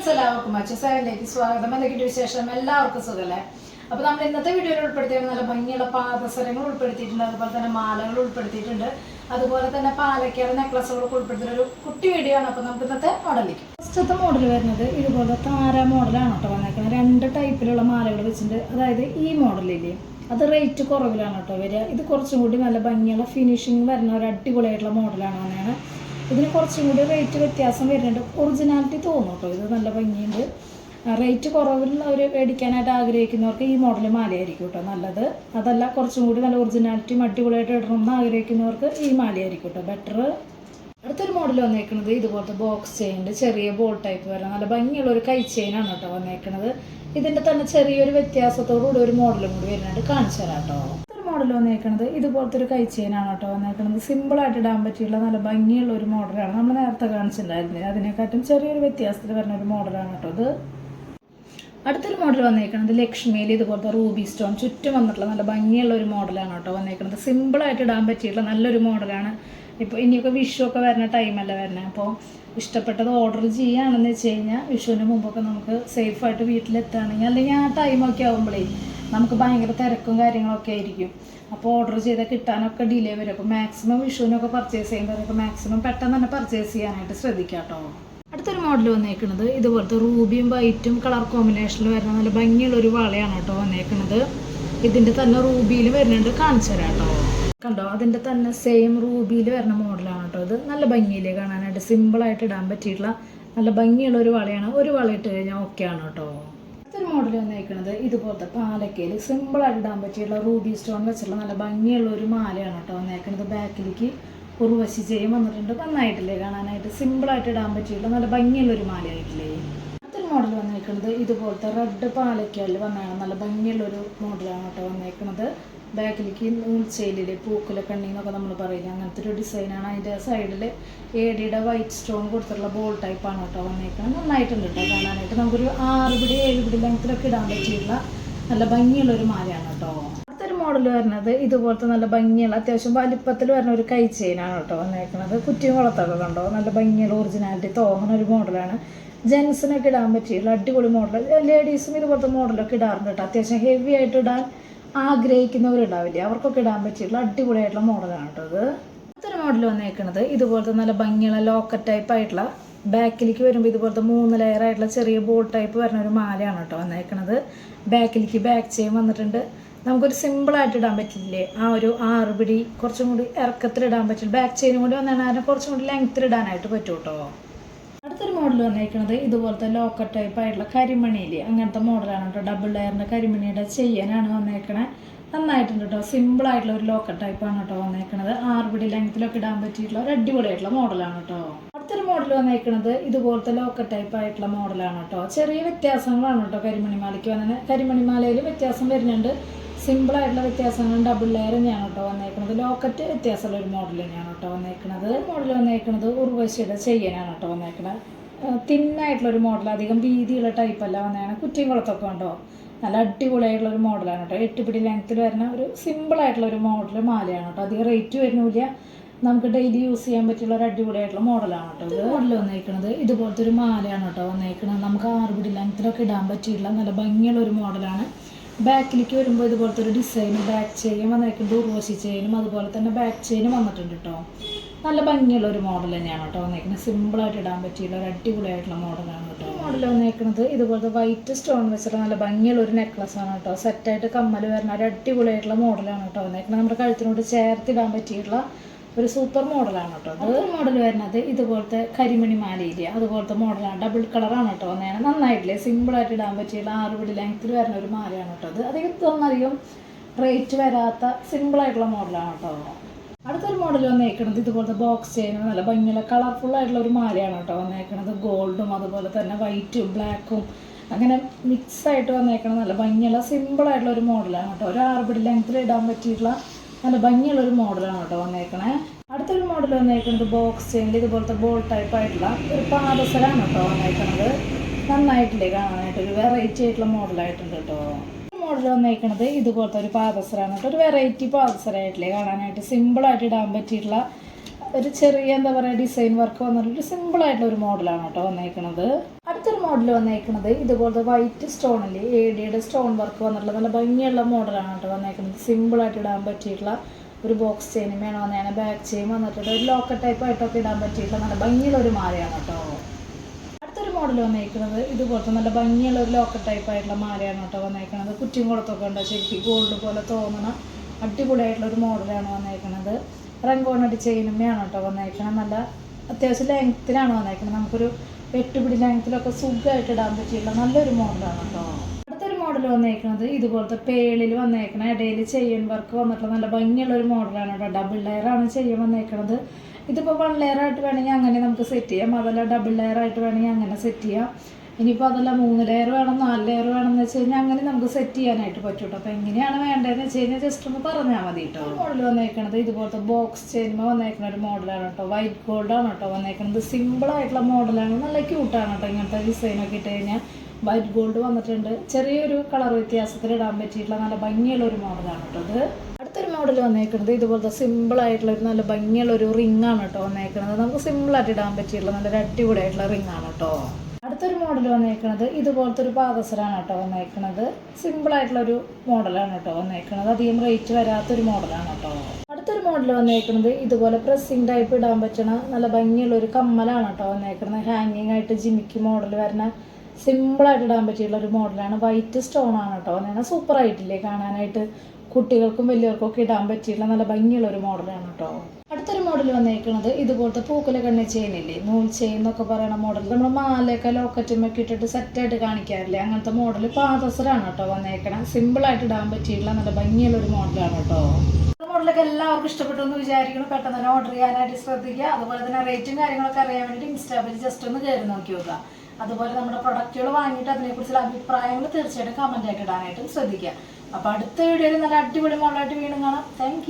Friends എല്ലാവർക്കും അച്ഛസായിലേക്ക് സ്വാഗതം. അല്ലെങ്കിൽ വിശേഷം? എല്ലാവർക്കും സുഖല്ലേ? അപ്പോൾ നമ്മൾ ഇന്നത്തെ വീഡിയോയിൽ ഉൾപ്പെടുത്തിയത് നല്ല ഭംഗിയുള്ള പാദസരങ്ങൾ ഉൾപ്പെടുത്തിയിട്ടുണ്ട്. അതുപോലെ തന്നെ മാലകൾ ഉൾപ്പെടുത്തിയിട്ടുണ്ട്. അതുപോലെ തന്നെ പാലക്കാട് നെക്ലസുകളൊക്കെ ഉൾപ്പെടുത്തിയ ഒരു കുട്ടി വീഡിയോ ആണ്. അപ്പോൾ നമുക്ക് ഇന്നത്തെ മോഡലിലേക്ക് ഫസ്റ്റത്തെ മോഡൽ വരുന്നത് ഇതുപോലെ താര മോഡലാണ് കേട്ടോ വന്നേക്കുന്നത്. രണ്ട് ടൈപ്പിലുള്ള മാലകൾ വെച്ചിട്ടുണ്ട്. അതായത് ഈ മോഡലില്ലേ അത് റേറ്റ് കുറവിലാണ് കേട്ടോ വരിക. ഇത് കുറച്ചും കൂടി നല്ല ഭംഗിയുള്ള ഫിനിഷിങ് വരുന്ന ഒരു അടിപൊളിയായിട്ടുള്ള മോഡലാണ് വന്നതാണ് ഇതിന് കുറച്ചും കൂടി റേറ്റ് വ്യത്യാസം വരുന്നുണ്ട്. ഒറിജിനാലിറ്റി തോന്നും കേട്ടോ ഇത് നല്ല ഭംഗിയുണ്ട്. റേറ്റ് കുറവുള്ളവർ മേടിക്കാനായിട്ട് ആഗ്രഹിക്കുന്നവർക്ക് ഈ മോഡൽ മാലയായിരിക്കും കേട്ടോ നല്ലത്. അതല്ല കുറച്ചും കൂടി നല്ല ഒറിജിനാലിറ്റിയും അടിപൊളിയായിട്ട് ഇടണം എന്ന് ആഗ്രഹിക്കുന്നവർക്ക് ഈ മാലയായിരിക്കും കേട്ടോ ബെറ്റർ അടുത്തൊരു മോഡൽ വന്നേക്കുന്നത് ഇതുപോലത്തെ ബോക്സ് ചെയിന്റെ ചെറിയ ബോൾ ടൈപ്പ് വരുന്ന നല്ല ഭംഗിയുള്ള ഒരു കൈ ചെയിനാണ് കേട്ടോ വന്നേക്കുന്നത് ഇതിന്റെ തന്നെ ചെറിയൊരു വ്യത്യാസത്തോടുകൂടി ഒരു മോഡലും കൂടി വരുന്നുണ്ട്. കാണിച്ചു തരാം കേട്ടോ മോഡൽ വന്നേക്കുന്നത് ഇതുപോലത്തെ ഒരു കൈ ചെയിനാണ് കേട്ടോ വന്നേക്കുന്നത് സിമ്പിളായിട്ട് ഇടാൻ പറ്റിയുള്ള നല്ല ഭംഗിയുള്ള ഒരു മോഡലാണ് നമ്മൾ നേരത്തെ കാണിച്ചിട്ടുണ്ടായിരുന്നില്ല അതിനെക്കാട്ടും ചെറിയൊരു വ്യത്യാസത്തിൽ വരുന്ന ഒരു മോഡലാണ് കേട്ടോ ഇത്. അടുത്തൊരു മോഡൽ വന്നേക്കുന്നത് ലക്ഷ്മിയിൽ ഇതുപോലത്തെ റൂബി സ്റ്റോൺ ചുറ്റും വന്നിട്ടുള്ള നല്ല ഭംഗിയുള്ള ഒരു മോഡലാണ് കേട്ടോ വന്നേക്കുന്നത് സിമ്പിളായിട്ട് ഇടാൻ പറ്റിയിട്ടുള്ള നല്ലൊരു മോഡലാണ് ഇപ്പോൾ ഇനിയൊക്കെ വിഷു ഒക്കെ വരുന്ന ടൈമല്ല വരുന്നത് അപ്പോൾ ഇഷ്ടപ്പെട്ടത് ഓർഡർ ചെയ്യുകയാണെന്ന് വെച്ച് കഴിഞ്ഞാൽ വിഷുവിന് മുമ്പൊക്കെ നമുക്ക് സേഫായിട്ട് വീട്ടിലെത്തുകയാണെങ്കിൽ അല്ലെങ്കിൽ ആ ടൈമൊക്കെ ആകുമ്പോഴേ നമുക്ക് ഭയങ്കര തിരക്കും കാര്യങ്ങളൊക്കെ ആയിരിക്കും. അപ്പോൾ ഓർഡർ ചെയ്താൽ കിട്ടാനൊക്കെ ഡിലേ വരും. അപ്പോൾ മാക്സിമം വിഷുവിനൊക്കെ പർച്ചേസ് ചെയ്യുമ്പോഴൊക്കെ മാക്സിമം പെട്ടെന്ന് തന്നെ പർച്ചേസ് ചെയ്യാനായിട്ട് ശ്രദ്ധിക്കാം കേട്ടോ അടുത്തൊരു മോഡൽ വന്നേക്കുന്നത് ഇതുപോലത്തെ റൂബിയും വൈറ്റും കളർ കോമ്പിനേഷനിൽ വരുന്ന നല്ല ഭംഗിയുള്ള ഒരു വളയാണ് കേട്ടോ വന്നേക്കുന്നത് ഇതിന്റെ തന്നെ റൂബിയിൽ വരുന്നുണ്ട് കാണിച്ചു തരാം കേട്ടോ. കണ്ടോ? അതിന്റെ തന്നെ സെയിം റൂബിയിൽ വരുന്ന മോഡലാണ് കേട്ടോ ഇത്. നല്ല ഭംഗിയിലേ കാണാനായിട്ട്? സിമ്പിളായിട്ട് ഇടാൻ പറ്റിയിട്ടുള്ള നല്ല ഭംഗിയുള്ള ഒരു വളയാണ്. ഒരു വള ഇട്ട് കഴിഞ്ഞാൽ ഓക്കെ ആണ് കേട്ടോ. അടുത്തൊരു മോഡൽ വന്നേക്കുന്നത് ഇതുപോലത്തെ പാലക്കയിൽ സിമ്പിളായിട്ട് ഇടാൻ പറ്റിയുള്ള റൂബി സ്റ്റോൺ വെച്ചിട്ടുള്ള നല്ല ഭംഗിയുള്ള ഒരു മാലയാണ് കേട്ടോ വന്നേക്കുന്നത് ബാക്കിലേക്ക് ഉർവശി ചെയ്യും വന്നിട്ടുണ്ട്. നന്നായിട്ടില്ലേ കാണാനായിട്ട്? സിമ്പിൾ ആയിട്ട് ഇടാൻ പറ്റിയുള്ള നല്ല ഭംഗിയുള്ള ഒരു മാലയായിട്ടില്ലേ? അടുത്തൊരു മോഡൽ വന്നേക്കുന്നത് ഇതുപോലത്തെ റെഡ് പാലക്കയിൽ വന്നാണ് നല്ല ഭംഗിയുള്ള ഒരു മോഡലാണ് കേട്ടോ വന്നേക്കുന്നത് ബാക്കിലേക്ക് നൂൽച്ചെയിലിൽ പൂക്കുല കണ്ണി എന്നൊക്കെ നമ്മൾ പറയില്ല അങ്ങനത്തെ ഒരു ഡിസൈനാണ്. അതിന്റെ സൈഡിൽ ഏടിയുടെ വൈറ്റ് സ്റ്റോൺ കൊടുത്തിട്ടുള്ള ബോൾ ടൈപ്പാണ് കേട്ടോ വന്നേക്കുന്നത് നന്നായിട്ടുണ്ട് കേട്ടോ കാണാനായിട്ട്. നമുക്കൊരു ആറ് പിടി ഏഴ് പിടി ലെങ്ത്തിലൊക്കെ ഇടാൻ പറ്റിയിട്ടുള്ള നല്ല ഭംഗിയുള്ള ഒരു മാലയാണ് കേട്ടോ. അടുത്തൊരു മോഡൽ വരുന്നത് ഇതുപോലത്തെ നല്ല ഭംഗിയുള്ള അത്യാവശ്യം വലിപ്പത്തിൽ വരുന്ന ഒരു കൈ ചെയിനാണ് കേട്ടോ വന്നേക്കുന്നത് കുറ്റിയും കുളത്തൊക്കെ കണ്ടോ? നല്ല ഭംഗിയുള്ള ഒറിജിനാലിറ്റി തോന്നുന്ന ഒരു മോഡലാണ് ജെൻസിനൊക്കെ ഇടാൻ പറ്റിയുള്ള അടിപൊളി മോഡൽ ലേഡീസും ഇതുപോലത്തെ മോഡലൊക്കെ ഇടാറുണ്ട് കേട്ടോ. അത്യാവശ്യം ഹെവി ആയിട്ട് ഇടാൻ ആഗ്രഹിക്കുന്നവരുണ്ടാവില്ലേ? അവർക്കൊക്കെ ഇടാൻ പറ്റിയിട്ടുള്ള അടിപൊളിയായിട്ടുള്ള മോഡലാണ് കേട്ടോ ഇത്. അടുത്തൊരു മോഡൽ വന്നേക്കുന്നത് ഇതുപോലത്തെ നല്ല ഭംഗിയുള്ള ലോക്കറ്റ് ടൈപ്പ് ആയിട്ടുള്ള ബാക്കിലേക്ക് വരുമ്പോൾ ഇതുപോലത്തെ മൂന്ന് ലെയർ ആയിട്ടുള്ള ചെറിയ ബോൾ ടൈപ്പ് വരുന്ന ഒരു മാലയാണ് കേട്ടോ വന്നേക്കുന്നത് ബാക്കിലേക്ക് ബാക്ക് ചെയിൻ വന്നിട്ടുണ്ട്. നമുക്കൊരു സിമ്പിളായിട്ട് ഇടാൻ പറ്റില്ലേ? ആ ഒരു ആറ് പിടി കുറച്ചും കൂടി ഇറക്കത്തിൽ ഇടാൻ പറ്റില്ല. ബാക്ക് ചെയിനും കൂടി വന്നാൽ കുറച്ചും കൂടി ലെങ്ത്തിൽ ഇടാനായിട്ട് പറ്റും കേട്ടോ അടുത്തൊരു മോഡൽ വന്നേക്കുന്നത് ഇതുപോലത്തെ ലോക്കർ ടൈപ്പ് ആയിട്ടുള്ള കരിമണിയിൽ അങ്ങനത്തെ മോഡലാണ് കേട്ടോ ഡബിൾ ലെയറിന്റെ കരിമണിയുടെ ചെയ്യാനാണ് വന്നേക്കണേ. നന്നായിട്ടുണ്ട് കേട്ടോ സിമ്പിൾ ആയിട്ടുള്ള ഒരു ലോക്കറ്റ് ടൈപ്പാണ് കേട്ടോ വന്നേക്കണത്. ആറ് പിടി ലെങ്ത്തിലൊക്കെ ഇടാൻ പറ്റിയിട്ടുള്ള ഒരു അടിപൊളിയായിട്ടുള്ള മോഡലാണ് കേട്ടോ അടുത്തൊരു മോഡൽ വന്നേക്കണത് ഇതുപോലത്തെ ലോക്കർ ടൈപ്പ് ആയിട്ടുള്ള മോഡലാണ് കേട്ടോ ചെറിയ വ്യത്യാസങ്ങളാണ് കേട്ടോ കരിമണിമാലയ്ക്ക് വന്നത് കരിമണിമാലയിൽ വ്യത്യാസം വരുന്നുണ്ട്. സിമ്പിൾ ആയിട്ടുള്ള വ്യത്യാസങ്ങൾ ഡബിൾ ലെയർ തന്നെയാണ് കേട്ടോ വന്നേക്കുന്നത് ലോക്കറ്റ് വ്യത്യാസമുള്ള ഒരു മോഡൽ തന്നെയാണ് കേട്ടോ വന്നേക്കുന്നത് മോഡൽ വന്നേക്കുന്നത് ഉർവശിയുടെ ചെയ്യാനാണ് കേട്ടോ വന്നേക്കുന്നത് തിന്നായിട്ടുള്ള ഒരു മോഡൽ അധികം വീതിയുള്ള ടൈപ്പ് അല്ല വന്നതാണ് കുറ്റിയും കുളത്തൊക്കെ ഉണ്ടോ നല്ല അടിപൊളിയായിട്ടുള്ള ഒരു മോഡലാണ് കേട്ടോ. എട്ട് പിടി ലെങ്ത്തിൽ വരുന്ന ഒരു സിമ്പിൾ ആയിട്ടുള്ള ഒരു മോഡൽ മാലയാണ് കേട്ടോ. അധികം റേറ്റ് വരുന്നില്ല. നമുക്ക് ഡെയിലി യൂസ് ചെയ്യാൻ പറ്റിയുള്ള ഒരു അടിപൊളിയായിട്ടുള്ള മോഡലാണ് കേട്ടോ ഇത്. മോഡൽ വന്നേക്കുന്നത് ഇതുപോലത്തെ ഒരു മാലയാണ് കേട്ടോ വന്നേക്കുന്നത് നമുക്ക് ആറ് പിടി ലെങ്ത്തിലൊക്കെ ഇടാൻ പറ്റിയിട്ടുള്ള നല്ല ഭംഗിയുള്ള ഒരു മോഡലാണ് ബാക്കിലേക്ക് വരുമ്പോൾ ഇതുപോലത്തെ ഒരു ഡിസൈൻ ബാക്ക് ചെയിൻ വന്നിരിക്കുന്നത് ഉർവശി ചെയിനും അതുപോലെ തന്നെ ബാക്ക് ചെയിനും വന്നിട്ടുണ്ട് കേട്ടോ നല്ല ഭംഗിയുള്ള ഒരു മോഡൽ തന്നെയാണ് കേട്ടോ വന്നേക്കുന്നത്. സിമ്പിളായിട്ട് ഇടാൻ പറ്റിയുള്ള ഒരു അടിപൊളിയായിട്ടുള്ള മോഡലാണ് കേട്ടോ മോഡൽ വന്നേക്കുന്നത്. ഇതുപോലത്തെ വൈറ്റ് സ്റ്റോൺ വെച്ചിട്ട് നല്ല ഭംഗിയുള്ള ഒരു നെക്ലസ് ആണ് കേട്ടോ സെറ്റായിട്ട് കമ്മൽ വരുന്ന ഒരു അടിപൊളിയായിട്ടുള്ള മോഡലാണ് കേട്ടോ വന്നേക്കുന്നത്. നമ്മുടെ കഴുത്തിനോട് ചേർത്തിടാൻ പറ്റിയിട്ടുള്ള ഒരു സൂപ്പർ മോഡലാണ് കേട്ടോ. അത് മോഡൽ വരുന്നത് ഇതുപോലത്തെ കരിമണി മാലയില്ല അതുപോലത്തെ മോഡലാണ് ഡബിൾ കളറാണ് കേട്ടോ വന്നേനെ. നന്നായിട്ടില്ലേ? സിമ്പിളായിട്ട് ഇടാൻ പറ്റിയുള്ള ആറ് പിടി ലെങ്ത്തിൽ വരുന്ന ഒരു മാലയാണ് കേട്ടോ അത്. അധികം തോന്നധികം റേറ്റ് വരാത്ത സിമ്പിളായിട്ടുള്ള മോഡലാണ് കേട്ടോ അടുത്തൊരു മോഡൽ വന്നേക്കണത് ഇതുപോലത്തെ ബോക്സ് ചെയിനും നല്ല ഭംഗിയുള്ള കളർഫുൾ ആയിട്ടുള്ള ഒരു മാലയാണ് കേട്ടോ വന്നേക്കണത്. ഗോൾഡും അതുപോലെ തന്നെ വൈറ്റും ബ്ലാക്കും അങ്ങനെ മിക്സ് ആയിട്ട് വന്നേക്കണ നല്ല ഭംഗിയുള്ള സിമ്പിൾ ആയിട്ടുള്ള ഒരു മോഡലാണ് കേട്ടോ. ഒരു ആറുപടി ലെങ്ത്തിൽ ഇടാൻ പറ്റിയിട്ടുള്ള നല്ല ഭംഗിയുള്ള ഒരു മോഡലാണ് കേട്ടോ വന്നേക്കണേ. അടുത്തൊരു മോഡൽ വന്നേക്കുന്നത് ബോക്സ് ചെയിനിൽ ഇതുപോലത്തെ ബോൾ ടൈപ്പ് ആയിട്ടുള്ള ഒരു പാദസരാണ് കേട്ടോ വന്നേക്കുന്നത് നന്നായിട്ടില്ലേ കാണാനായിട്ട്. ഒരു വെറൈറ്റി ആയിട്ടുള്ള മോഡലായിട്ടുണ്ട് കേട്ടോ. മോഡൽ വന്നേക്കണത് ഇതുപോലത്തെ ഒരു പാദസരാണ് കേട്ടോ. ഒരു വെറൈറ്റി പാദസരായിട്ടില്ലേ കാണാനായിട്ട്. സിമ്പിളായിട്ട് ഇടാൻ പറ്റിയിട്ടുള്ള ഒരു ചെറിയ എന്താ പറയുക ഡിസൈൻ വർക്ക് വന്നിട്ടുള്ള സിമ്പിൾ ആയിട്ടുള്ള ഒരു മോഡലാണ് കേട്ടോ വന്നേക്കുന്നത് അടുത്തൊരു മോഡൽ വന്നേക്കുന്നത് ഇതുപോലത്തെ വൈറ്റ് സ്റ്റോണിൽ എ ഡിയുടെ സ്റ്റോൺ വർക്ക് വന്നിട്ടുള്ള നല്ല ഭംഗിയുള്ള മോഡലാണ് കേട്ടോ വന്നേക്കുന്നത് സിമ്പിൾ ആയിട്ട് ഇടാൻ പറ്റിയിട്ടുള്ള ഒരു ബോക്സ് ചെയിനും വേണം വന്നേനെ. ബാക്ക് ചെയിൻ വന്നിട്ടുണ്ട്. ഒരു ലോക്കർ ടൈപ്പ് ആയിട്ടൊക്കെ ഇടാൻ പറ്റിയിട്ടുള്ള നല്ല ഭംഗിയുള്ള ഒരു മാലയാണ് കേട്ടോ. അടുത്തൊരു മോഡൽ വന്നേക്കുന്നത് ഇതുപോലത്തെ നല്ല ഭംഗിയുള്ള ഒരു ലോക്കർ ടൈപ്പ് ആയിട്ടുള്ള മാലയാണ് കേട്ടോ വന്നേക്കുന്നത് കുറ്റിയും കുളത്തൊക്കെ ഉണ്ട് ശരിക്കും? ഗോൾഡ് പോലെ തോന്നണ അടിപൊളിയായിട്ടുള്ള ഒരു മോഡലാണ് വന്നേക്കുന്നത് റങ്കോണടി ചെയിനുമ്മയാണ് കേട്ടോ വന്നേക്കണം നല്ല അത്യാവശ്യം ലെങ്ത്തിലാണ് വന്നേക്കുന്നത് നമുക്കൊരു എട്ടുപിടി ലെങ്ത്തിലൊക്കെ സുഖമായിട്ട് ഇടാൻ പറ്റിയുള്ള നല്ലൊരു മോഡലാണ് കേട്ടോ. അടുത്തൊരു മോഡൽ വന്നേക്കുന്നത് ഇതുപോലത്തെ പേളിൽ വന്നേക്കണ ഇടയിൽ ചെയ്യാൻ വർക്ക് വന്നിട്ടുള്ള നല്ല ഭംഗിയുള്ള ഒരു മോഡലാണ് കേട്ടോ. ഡബിൾ ലെയർ ആണ് ചെയ്യാൻ വന്നേക്കണത്. ഇതിപ്പോൾ വൺ ലെയർ ആയിട്ട് വേണമെങ്കിൽ അങ്ങനെ നമുക്ക് സെറ്റ് ചെയ്യാം. അതല്ല ഡബിൾ ലെയർ ആയിട്ട് വേണമെങ്കിൽ അങ്ങനെ സെറ്റ് ചെയ്യാം. ഇനിയിപ്പോൾ അതല്ല മൂന്ന് ലെയർ വേണം നാല് ലെയർ വേണം എന്ന് വെച്ച് കഴിഞ്ഞാൽ അങ്ങനെ നമുക്ക് സെറ്റ് ചെയ്യാനായിട്ട് പറ്റും കേട്ടോ അപ്പോൾ എങ്ങനെയാണ് വേണ്ടതെന്ന് വെച്ച് കഴിഞ്ഞാൽ ജസ്റ്റ് ഒന്ന് പറഞ്ഞാൽ മതി കേട്ടോ മോഡൽ വന്നേക്കണത് ഇതുപോലത്തെ ബോക്സ് ചെയ്യുമ്പോൾ വന്നേക്കുന്ന ഒരു മോഡലാണ് കേട്ടോ വൈറ്റ് ഗോൾഡ് ആണ് കേട്ടോ വന്നേക്കുന്നത് സിമ്പിൾ ആയിട്ടുള്ള മോഡലാണ് നല്ല ക്യൂട്ടാണ് കേട്ടോ ഇങ്ങനത്തെ ഡിസൈനൊക്കെ ഇട്ട് കഴിഞ്ഞാൽ വൈറ്റ് ഗോൾഡ് വന്നിട്ടുണ്ട്. ചെറിയൊരു കളർ വ്യത്യാസത്തിൽ ഇടാൻ പറ്റിയിട്ടുള്ള നല്ല ഭംഗിയുള്ള ഒരു മോഡലാണ് കേട്ടോ ഇത്. അടുത്തൊരു മോഡൽ വന്നേക്കുന്നത് ഇതുപോലത്തെ സിമ്പിൾ ആയിട്ടുള്ള ഒരു നല്ല ഭംഗിയുള്ള ഒരു റിംഗ് ആണ് കേട്ടോ വന്നേക്കുന്നത് നമുക്ക് സിമ്പിൾ ആയിട്ട് ഇടാൻ പറ്റിയിട്ടുള്ള നല്ലൊരു അടിപൊളിയായിട്ടുള്ള റിംഗ് ആണ് കേട്ടോ അടുത്തൊരു മോഡൽ വന്നേക്കുന്നത് ഇതുപോലത്തെ ഒരു പാദസരാണ് കേട്ടോ വന്നേക്കുന്നത് ഒരു മോഡലാണ് കേട്ടോ വന്നേക്കുന്നത് അധികം റേറ്റ് വരാത്തൊരു മോഡലാണ് കേട്ടോ. അടുത്തൊരു മോഡൽ വന്നേക്കുന്നത് ഇതുപോലെ പ്രസ്സിങ് ടൈപ്പ് ഇടാൻ പറ്റണ നല്ല ഭംഗിയുള്ള ഒരു കമ്മലാണ് കേട്ടോ വന്നേക്കുന്നത് ഹാങ്ങിങ് ആയിട്ട് ജിമിക്ക് മോഡൽ വരണ സിമ്പിൾ ആയിട്ട് ഇടാൻ പറ്റിയുള്ള ഒരു മോഡലാണ് വൈറ്റ് സ്റ്റോൺ ആണ് കേട്ടോ സൂപ്പർ ആയിട്ടില്ലേ കാണാനായിട്ട്. കുട്ടികൾക്കും വലിയവർക്കും ഒക്കെ ഇടാൻ പറ്റിയുള്ള നല്ല ഭംഗിയുള്ള ഒരു മോഡലാണ് കേട്ടോ. അടുത്തൊരു മോഡൽ വന്നേക്കുന്നത് ഇതുപോലത്തെ പൂക്കല കണ്ണി ചെയിൻ നൂൽ ചെയിൻ എന്നൊക്കെ പറയുന്ന മോഡൽ നമ്മൾ മാലയൊക്കെ ലോക്കറ്റും ഒക്കെ ഇട്ടിട്ട് സെറ്റായിട്ട് കാണിക്കാറില്ലേ? അങ്ങനത്തെ മോഡൽ പാദസരാണ് കേട്ടോ വന്നേക്കണം. സിമ്പിളായിട്ട് ഇടാൻ പറ്റിയിട്ടുള്ള നല്ല ഭംഗിയുള്ള ഒരു മോഡലാണ് കേട്ടോ. മോഡലൊക്കെ എല്ലാവർക്കും ഇഷ്ടപ്പെട്ടു എന്ന് വിചാരിക്കണം പെട്ടെന്ന് തന്നെ ഓർഡർ ചെയ്യാനായിട്ട് ശ്രദ്ധിക്കുക. അതുപോലെ തന്നെ റേറ്റും കാര്യങ്ങളൊക്കെ അറിയാൻ വേണ്ടിയിട്ട് ഇൻസ്റ്റാഗ്രാമിൽ ജസ്റ്റ് ഒന്ന് കയറി നോക്കി നോക്കുക. അതുപോലെ നമ്മുടെ പ്രൊഡക്റ്റുകൾ വാങ്ങിയിട്ട് അതിനെക്കുറിച്ചുള്ള അഭിപ്രായങ്ങൾ തീർച്ചയായിട്ടും കമന്റ് ആക്കി ഇടാനായിട്ടും ശ്രദ്ധിക്കുക. അപ്പോൾ അടുത്ത വീഡിയോയിൽ നല്ല അടിപൊളി മോളായിട്ട് വീണ്ടും കാണാം. താങ്ക്